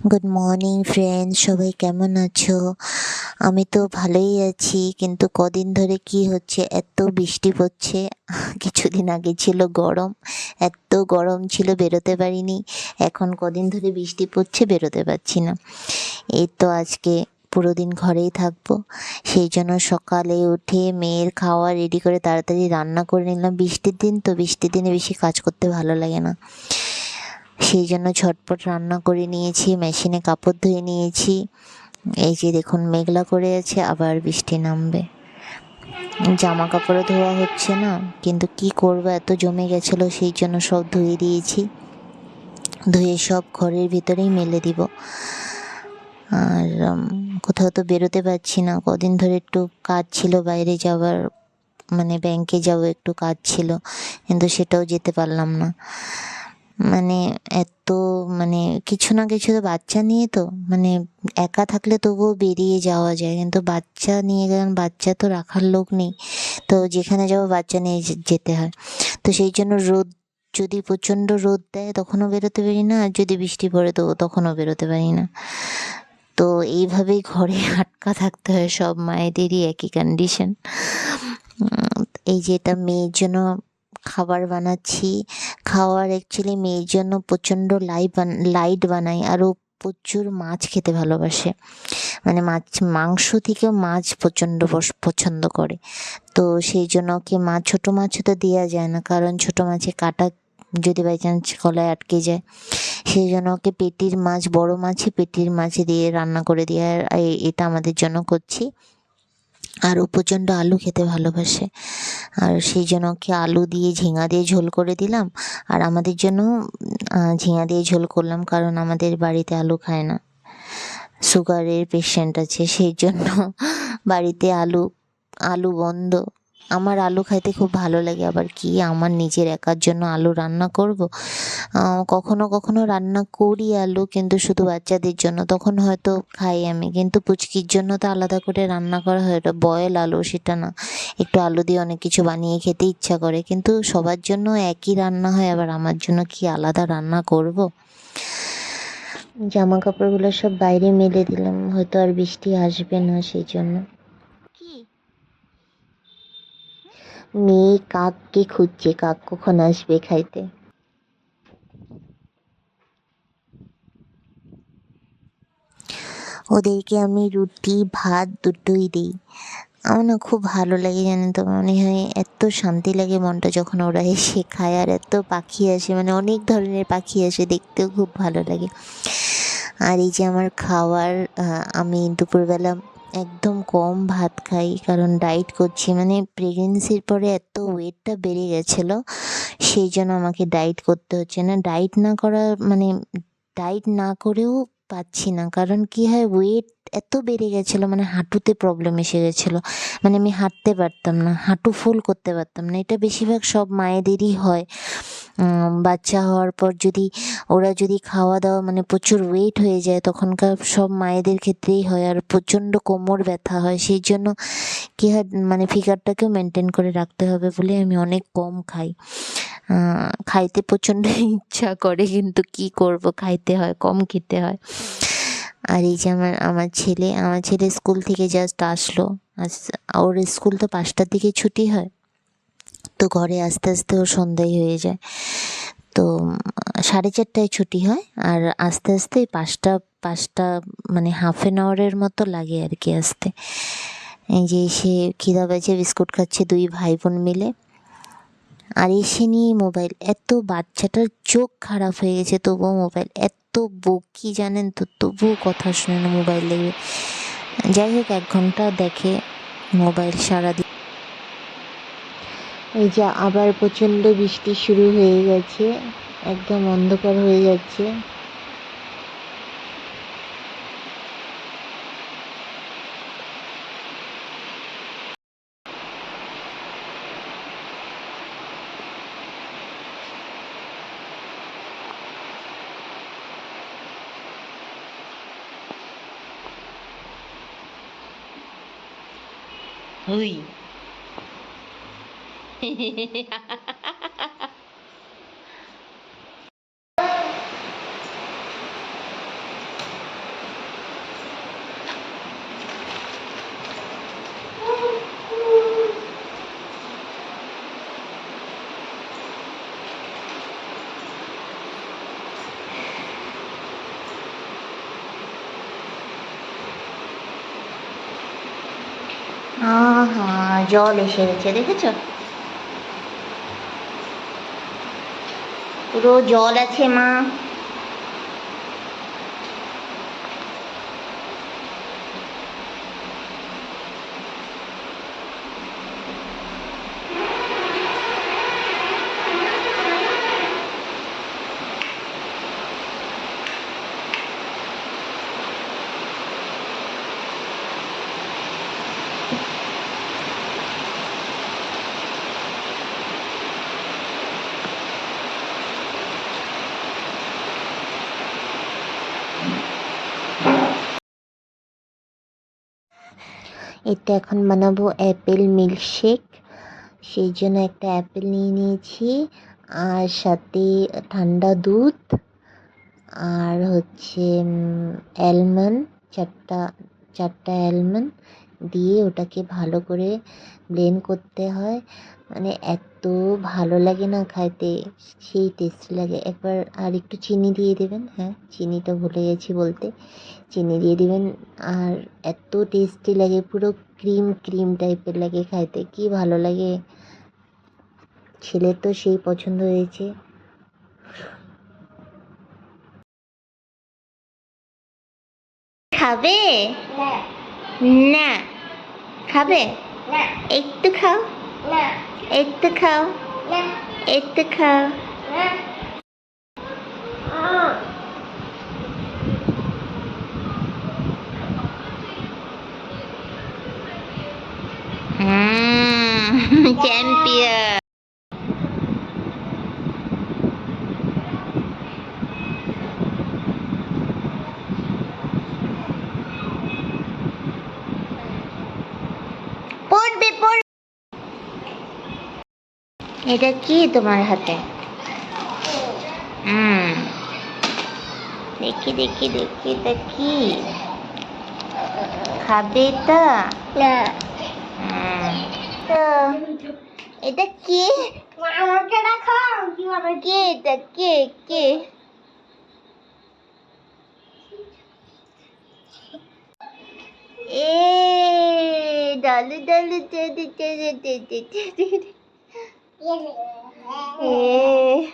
Good morning friends সবাই কেমন আছো? আমি তো ভালোই আছি, কিন্তু কদিন ধরে কি হচ্ছে? এত বৃষ্টি পড়ছে। কিছুদিন আগে ছিল গরম। এত গরম ছিল, বেরোতে পারিনি। এখন কদিন ধরে বৃষ্টি পড়ছে, বেরোতে পারছি না। এই তো আজকে পুরো দিন ঘরেই থাকব। সেই জন্য সকালে উঠে মেয়ের খাওয়া রেডি করে তাড়াতাড়ি রান্না করে নিলাম। বৃষ্টির দিন তো বৃষ্টির দিনে বেশি কাজ করতে ভালো লাগে না। সেই জন্য ঝটপট রান্না করে নিয়েছি, মেশিনে কাপড় ধুয়ে নিয়েছি। এই যে দেখুন, মেঘলা করে আছে, আবার বৃষ্টি নামবে। জামা কাপড়ও ধোয়া হচ্ছে না, কিন্তু কি করব, এত জমে গেছিল, সেই জন্য সব ধুয়ে দিয়েছি। ধুয়ে সব ঘরের ভিতরেই মেলে দিব। আর কোথাও তো বেরোতে পারছি না, কদিন ধরে একটু কাজ ছিল, বাইরে যাওয়ার মানে ব্যাংকে যাব একটু কাজ ছিল, কিন্তু সেটাও যেতে পারলাম না। মানে এত মানে কিছু না কিছু তো বাচ্চা নিয়ে তো মানে একা থাকলে তবুও বেরিয়ে যাওয়া যায়। কিন্তু বাচ্চা নিয়ে গেলেন বাচ্চা তো রাখার লোক নেই। তো যেখানে যাব বাচ্চা নিয়ে যেতে হয়। তো সেই জন্য রোদ যদি প্রচণ্ড রোদ দেয়, তখনও বেরোতে পারি না। আর যদি বৃষ্টি পড়ে, তো তখনও বেরোতে পারি না। তো এইভাবেই ঘরে আটকা থাকতে হয় সব মায়েদেরই একই কন্ডিশন এই যে এটা মেয়ের জন্য খাবার বানাচ্ছি। খাওয়ার অ্যাকচুয়ালি মেয়ের জন্য প্রচণ্ড লাইট লাইট বানাই আর ও প্রচুর মাছ খেতে ভালোবাসে। মানে মাছ, মাংস থেকেও মাছ প্রচণ্ড পছন্দ করে। তো সেই জন্য ওকে মাছ ছোটো মাছও তো দেওয়া যায় না। কারণ ছোটো মাছে কাটা যদি বাই চান্স গলায় আটকে যায়। সেই জন্য ওকে পেটির মাছ, বড় মাছই পেটির মাছ দিয়ে রান্না করে দিয়ে এটা আমাদের জন্য করছি। আর ও প্রচণ্ড আলু খেতে ভালোবাসে। আর সেই জন্য ওকে আলু দিয়ে ঝিঙা দিয়ে ঝোল করে দিলাম। আর আমাদের জন্য ঝিঙা দিয়ে ঝোল করলাম কারণ আমাদের বাড়িতে আলু খায় না। সুগারের পেশেন্ট আছে, সেই জন্য বাড়িতে আলু আলু বন্ধ। আমার আলু খাইতে খুব ভালো লাগে। আবার কি, আমার নিজের একার জন্য আলু রান্না করব? কখনো কখনো রান্না করি আলু, কিন্তু শুধু বাচ্চাদের জন্য। তখন হয়তো খাই আমি, কিন্তু পুচকির জন্য তো আলাদা করে রান্না করা হয়। ওটা বয়েল আলু, সেটা না। একটু আলু দিয়ে অনেক কিছু বানিয়ে খেতে ইচ্ছা করে, কিন্তু সবার জন্য একই রান্না হয়। আবার আমার জন্য কি আলাদা রান্না করব? জামা কাপড়গুলো সব বাইরে মেলে দিলাম, হয়তো আর বৃষ্টি আসবে না সেই জন্য কি মেয়ে কাককে খুঁজছে, কাক কখন আসবে খাইতে? ওদেরকে আমি রুটি, ভাত দুটোই দিই। আমার না খুব ভালো লাগে জানেন তো, মনে হয় এত শান্তি লাগে মনটা যখন ওরা এসে খায় আর এত পাখি আসে মানে অনেক ধরনের পাখি আসে, দেখতেও খুব ভালো লাগে। আর এই যে আমার খাওয়ার আমি দুপুরবেলা একদম কম ভাত খাই, কারণ ডায়েট করছি। মানে প্রেগনেন্সির পরে এত ওয়েটটা বেড়ে গেছিল, সেই জন্য আমাকে ডায়েট করতে হচ্ছে না। ডায়েট না করা মানে ডায়েট না করেও পাচ্ছি না। কারণ কি হয় ওয়েট এত বেড়ে গেছিল মানে হাঁটুতে প্রবলেম এসে গেছিল। মানে আমি হাঁটতে পারতাম না, হাঁটু ফুল করতে পারতাম না। এটা বেশিরভাগ সব মায়েদেরই হয়। বাচ্চা হওয়ার পর যদি ওরা যদি খাওয়া দাওয়া মানে প্রচুর ওয়েট হয়ে যায়, তখনকার সব মায়েদের ক্ষেত্রেই হয় আর প্রচণ্ড কোমর ব্যথা হয়। সেই জন্য কী হয় মানে ফিগারটাকেও মেনটেন করে রাখতে হবে বলে আমি অনেক কম খাই। খাইতে প্রচণ্ড ইচ্ছা করে, কিন্তু কি করব? খাইতে হয়, কম খেতে হয়। আর এই যে আমার আমার ছেলে আমার ছেলে স্কুল থেকে জাস্ট আসলো। আস ওর স্কুল তো পাঁচটার দিকে ছুটি হয়। তো ঘরে আস্তে আস্তে ওর সন্ধ্যায় হয়ে যায়। তো সাড়ে চারটায় ছুটি হয় আর আস্তে আস্তে পাঁচটা পাঁচটা মানে হাফ অ্যান আওয়ারের মতো লাগে আর কি আসতে। এই যে সে খিদা বাজে বিস্কুট খাচ্ছে দুই ভাই বোন মিলে। আর এসে নিয়ে মোবাইল। এত বাচ্চাটার চোখ খারাপ হয়ে গেছে, তবুও মোবাইল। এত বকি জানেন তো? তবুও কথা শুনে না মোবাইল লেগে যাই হোক, এক ঘণ্টা দেখে মোবাইল সারাদিন। এই যে আবার প্রচণ্ড বৃষ্টি শুরু হয়ে গেছে একদম অন্ধকার হয়ে যাচ্ছে। হুই। জল এসে গেছে দেখেছ? পুরো জল আছে মা এটা এখন বানাবো অ্যাপেল মিল্কশেক। সেই জন্য একটা অ্যাপেল নিয়ে নিয়েছি। আর সাথে ঠান্ডা দুধ। আর হচ্ছে অ্যালমন্ড চারটা চারটা অ্যালমন্ড দিয়ে ওটাকে ভালো করে ব্লেন্ড করতে হয়। মানে এত ভালো লাগে না খাইতে সেই টেস্ট লাগে। একবার আর একটু চিনি দিয়ে দেবেন হ্যাঁ? চিনিটা ভুলে গেছি বলতে। চিনি দিয়ে দিবেন আর এত টেস্টি লাগে পুরো ক্রিম ক্রিম টাইপের লাগে খাইতে কি ভালো লাগে। ছেলের তো সেই পছন্দ হয়েছে। খাবে? না। খাবে? একটু খাও। it's the Ithaca. Ithaca. Mmm, champion. এটা কি তোমার হাতে? হুম। দেখি দেখি দেখি এটা? কি খাবে এটা এটা কে? আমাকে দেখাও। কীভাবে কে এটা? কে কে? এ ডালু ডালু Ừ. Ee.